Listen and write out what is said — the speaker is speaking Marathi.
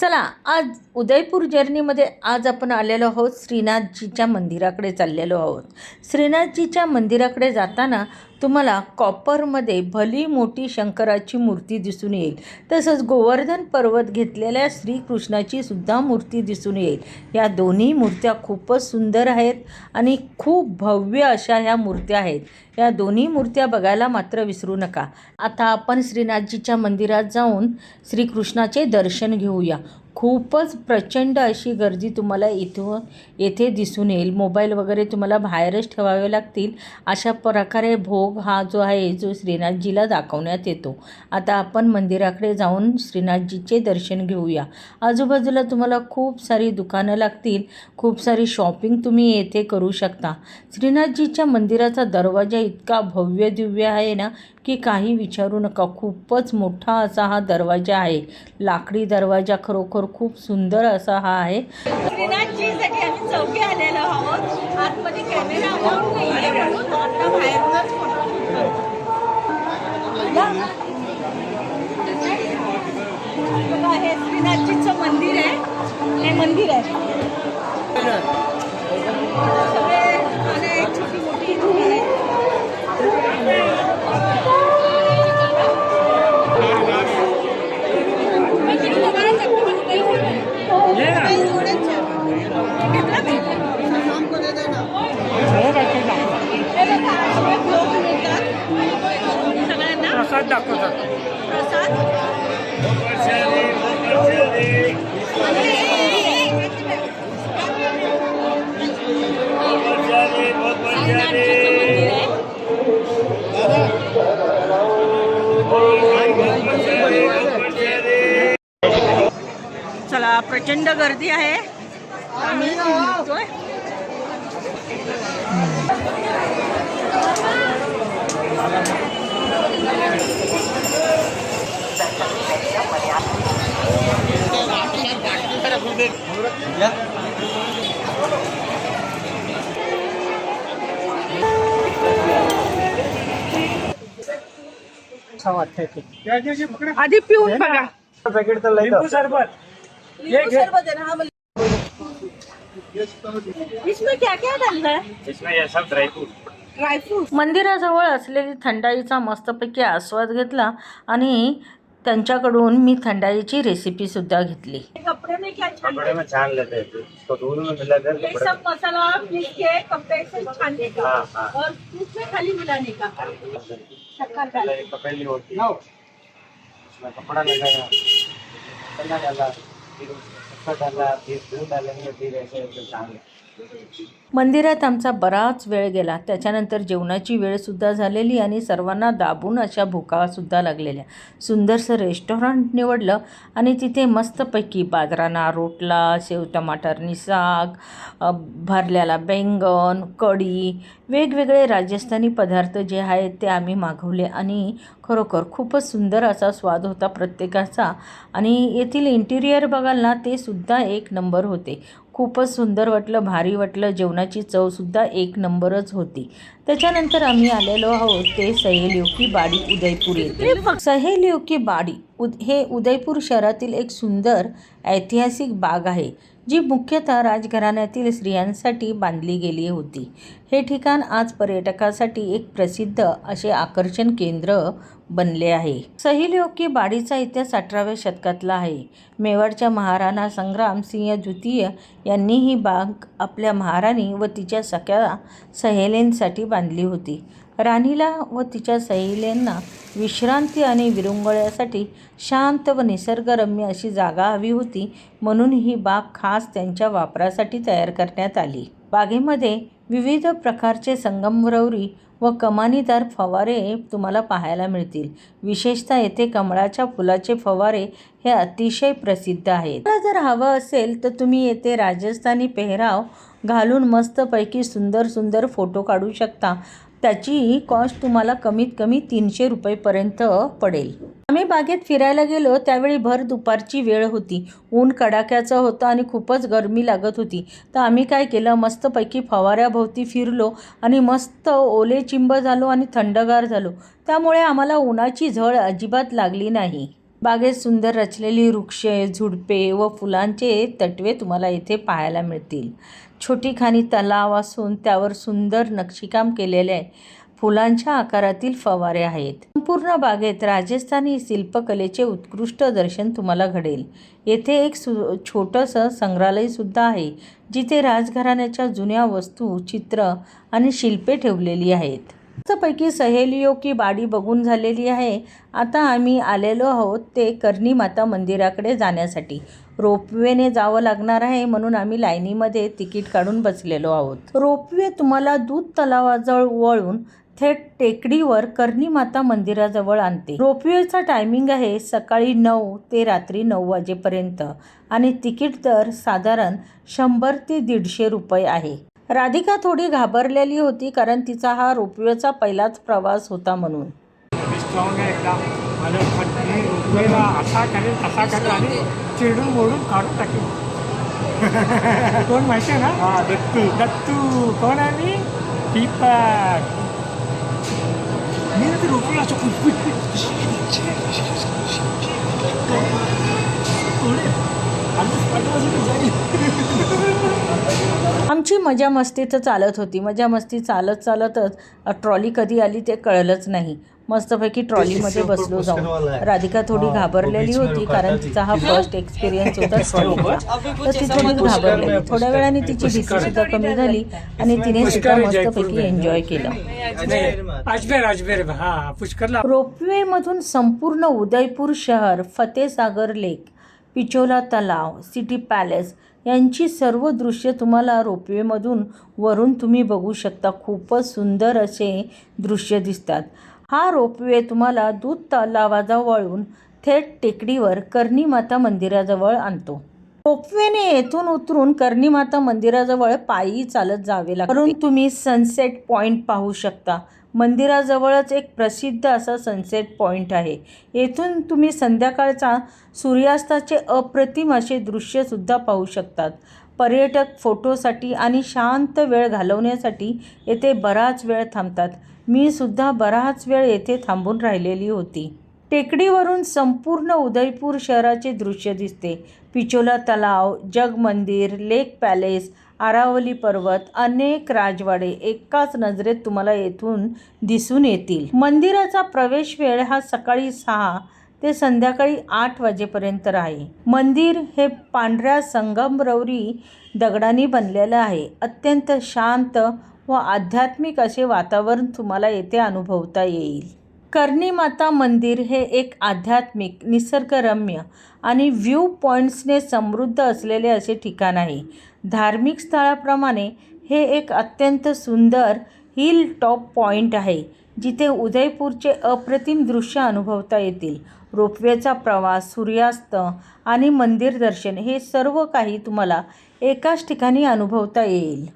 चला आज उदयपूर जर्नीमध्ये आज आपण आलेलो आहोत श्रीनाथजीच्या मंदिराकडे चाललेलो आहोत. श्रीनाथजीच्या मंदिराकडे जाताना तुम्हाला कॉपरमध्ये भली मोठी शंकराची मूर्ती दिसून येईल. तसंच गोवर्धन पर्वत घेतलेल्या श्रीकृष्णाची सुद्धा मूर्ती दिसून येईल. या दोन्ही मूर्त्या खूपच सुंदर आहेत आणि खूप भव्य अशा ह्या मूर्त्या आहेत. या दोन्ही मूर्त्या बघायला मात्र विसरू नका. आता आपण श्रीनाथजीच्या मंदिरात जाऊन श्रीकृष्णाचे दर्शन घेऊया. खूपच प्रचंड अशी गर्दी तुम्हाला इथून येथे दिसून येईल. मोबाईल वगैरे तुम्हाला बाहेरच ठेवावे लागतील. अशा प्रकारे भोग हा जो आहे जो श्रीनाथजीला दाखवण्यात येतो. आता आपण मंदिराकडे जाऊन श्रीनाथजीचे दर्शन घेऊया. आजूबाजूला तुम्हाला खूप सारी दुकानं लागतील. खूप सारी शॉपिंग तुम्ही येथे करू शकता. श्रीनाथजीच्या मंदिराचा दरवाजा इतका भव्य दिव्य आहे ना की काही विचारू नका. खूपच मोठा असा हा दरवाजा आहे. लाकडी दरवाजा खरोखर खूप सुंदर असा हा आहे. श्रीनाथजीसाठी आम्ही चौके आलेलो आहोत. आतमध्ये कॅमेरा अलाउड नाही आहे म्हणून आता बाहेरूनच फोटो हे श्रीनाथजीचं मंदिर आहे. हे मंदिर आहे. सगळ्यांना प्रसाद दाखवतात प्रसाद श्रीनाथजीचं मंदिर आहे चला प्रचंड गर्दी आहे. आम्ही निघतोय. आधी पिऊन बघा. पॅकेट तर लिंबू सरबत. नींबू शरबत है ना हाँ इसमें क्या क्या डालना है? इसमें ये सब ड्राई फ्रूट ड्राई फ्रूट मंदिराजवळ असलेली थंडाईचा मस्तपैकी आस्वाद घेतला आणि त्यांच्याकडून मी थंडाईची रेसिपीसुद्धा घेतली. कपड़े में क्या कपड़े छानना में छान लेते. हैं फिर इसको दूध में मिला कर ये कपड़े. सब मसाला पीस के कपड़े से छानने का हाँ, हाँ। और उसमें खाली मिलाने का? शक्कर पहले डाल. एक पपेली होती। है. उसमें कपड़ा लगाया मसाला डाला फिर उसमें शक्कर डाला फिर दूध डालेंगे फिर ऐसे ऐसे छान मंदिरात आमचा बराच वेळ गेला. त्याच्यानंतर जेवणाची वेळसुद्धा झालेली आणि सर्वांना दाबून अशा भुकासुद्धा लागलेल्या. सुंदरसं रेस्टॉरंट निवडलं आणि तिथे मस्तपैकी बाजराना रोटला शेव टमाटरनी साग भरल्याला बैंगन कढी वेगवेगळे राजस्थानी पदार्थ जे आहेत ते आम्ही मागवले आणि खरोखर खूपच सुंदर असा स्वाद होता प्रत्येकाचा. आणि येथील इंटिरियर बघाल ना ते सुद्धा एक नंबर होते. खूपच सुंदर वाटलं भारी वाटलं. जेवणाची चवसुद्धा एक नंबरच होती. त्याच्यानंतर आम्ही आलेलो आहोत ते सहेलियो की बाडी उदयपूर येथे. सहेलियो की बाडी उद हे उदयपूर शहरातील एक सुंदर ऐतिहासिक बाग आहे. जी मुख्यतः राजघराण्यातील स्त्रियांसाठी बांधली गेली होती. हे ठिकाण आज पर्यटकासाठी एक प्रसिद्ध असे आकर्षण केंद्र बनले आहे. सहिलियो की बाडीचा इतिहास अठराव्या शतकातला आहे. मेवाडच्या महाराणा संग्राम सिंह द्वितीय यांनी ही बाग आपल्या महाराणी व तिच्या सख्या सहेलींसाठी बांधली होती. राणीला व तिच्या सहेल्यांना विश्रांती आणि विरंगुळ्यासाठी शांत व निसर्गरम्य अशी जागा हवी होती म्हणून ही बाग खास त्यांच्या वापरासाठी तयार करण्यात आली. बागेमध्ये विविध प्रकारचे संगमरवरी व कमानीदार फवारे तुम्हाला पाहायला मिळतील. विशेषतः येथे कमळाच्या फुलाचे फवारे हे अतिशय प्रसिद्ध आहेत. जर हवं असेल तर तुम्ही येथे राजस्थानी पेहराव घालून मस्तपैकी सुंदर सुंदर फोटो काढू शकता. त्याची कॉस्ट तुम्हाला कमीत कमी तीनशे रुपयेपर्यंत पडेल. आम्ही बागेत फिरायला गेलो त्यावेळी भर दुपारची वेळ होती. ऊन कडाक्याचं होतं आणि खूपच गरमी लागत होती. तर आम्ही काय केलं मस्तपैकी फवाऱ्याभोवती फिरलो आणि मस्त ओले चिंब झालो आणि थंडगार झालो. त्यामुळे आम्हाला उन्हाची झळ अजिबात लागली नाही. बागेत सुंदर रचलेली वृक्षे झुडपे व फुलांचे तटवे तुम्हाला इथे पाहायला मिळतील. छोटी खाणी तलाव असून त्यावर सुंदर नक्षीकाम केलेले आहे. फुलांच्या आकारातील फवारे आहेत. संपूर्ण बागेत राजस्थानी शिल्पकलेचे उत्कृष्ट दर्शन तुम्हाला घडेल. येथे एक सु छोटंसं संग्रहालयसुद्धा आहे जिथे राजघराण्याच्या जुन्या वस्तू चित्र आणि शिल्पे ठेवलेली आहेत. मस्तपैकी सहेलियो की बाडी बघून झालेली आहे. आता आम्ही आलेलो आहोत ते करणी माता मंदिराकडे जाण्यासाठी. रोपवेने जावं लागणार आहे म्हणून आम्ही लाईनीमध्ये तिकीट काढून बसलेलो आहोत. रोपवे तुम्हाला दूध तलावाजवळ वळून थेट टेकडीवर करणी माता मंदिराजवळ आणते. रोपवेचा टायमिंग आहे सकाळी नऊ ते रात्री नऊ वाजेपर्यंत आणि तिकीट दर साधारण शंभर ते दीडशे रुपये आहे. राधिका थोडी घाबरलेली होती कारण तिचा हा रोपवेचा पहिलाच प्रवास होता म्हणून. असा करेल तसा करेल आणि चिरडून मोडून काढून टाकेल. कोण माहिती आहे ना? हा दत्तू. दत्तू. कोण आहे मी? दीपक. मी ते रोपवेला असं आमची मजा मस्ती तर चालत होती. मजा मस्ती चालत चालतच ट्रॉली कधी आली ते कळलंच नाही. मस्तपैकी ट्रॉलीमध्ये बसलो जाऊन. राधिका थोडी घाबरलेली होती कारण तिचा हा फर्स्ट एक्सपिरियन्स होता ट्रॉलीचा तर ती थोडी घाबरलेली थोड्या वेळाने तिची भीती सुद्धा कमी झाली आणि तिने सुद्धा मस्तपैकी एन्जॉय केलं. हा पुष्करला. रोपवेमधून संपूर्ण उदयपूर शहर फतेसागर लेक. पिचोला तलाव सिटी पॅलेस यांची सर्व दृश्य तुम्हाला रोपवेमधून वरून तुम्ही बघू शकता. खूपच सुंदर असे दृश्य दिसतात. हा रोपवे तुम्हाला दूध तलावाजवळून थेट टेकडीवर कर्णी माता मंदिराजवळ आणतो. रोपवेने येथून उतरून कर्णी माता मंदिराजवळ पायी चालत जावे लागते. तुम्ही सनसेट पॉइंट पाहू शकता. मंदिराजवळच एक प्रसिद्ध असा सनसेट पॉईंट आहे. येथून तुम्ही संध्याकाळचा सूर्यास्ताचे अप्रतिम असे दृश्यसुद्धा पाहू शकतात. पर्यटक फोटोसाठी आणि शांत वेळ घालवण्यासाठी येथे बराच वेळ थांबतात. मी सुद्धा बराच वेळ येथे थांबून राहिलेली होती. टेकडीवरून संपूर्ण उदयपूर शहराचे दृश्य दिसते. पिचोला तलाव जग मंदिर लेक पॅलेस आरावली पर्वत अनेक राजवाडे एकाच नजरेत तुम्हाला येथून दिसून येतील. मंदिराचा प्रवेश वेळ हा सकाळी सहा ते संध्याकाळी आठ वाजेपर्यंत आहे. मंदिर हे पांढऱ्या संगमरवरी दगडांनी बनलेलं आहे. अत्यंत शांत व आध्यात्मिक असे वातावरण तुम्हाला येथे अनुभवता येईल. करणी माता मंदिर हे एक आध्यात्मिक निसर्गरम्य आणि व्ह्यू पॉईंट्सने समृद्ध असलेले असे ठिकाण आहे. धार्मिक स्थळाप्रमाणे हे एक अत्यंत सुंदर हिल टॉप पॉईंट आहे जिथे उदयपूरचे अप्रतिम दृश्य अनुभवता येतील. रोपवेचा प्रवास सूर्यास्त आणि मंदिर दर्शन हे सर्व काही तुम्हाला एकाच ठिकाणी अनुभवता येईल.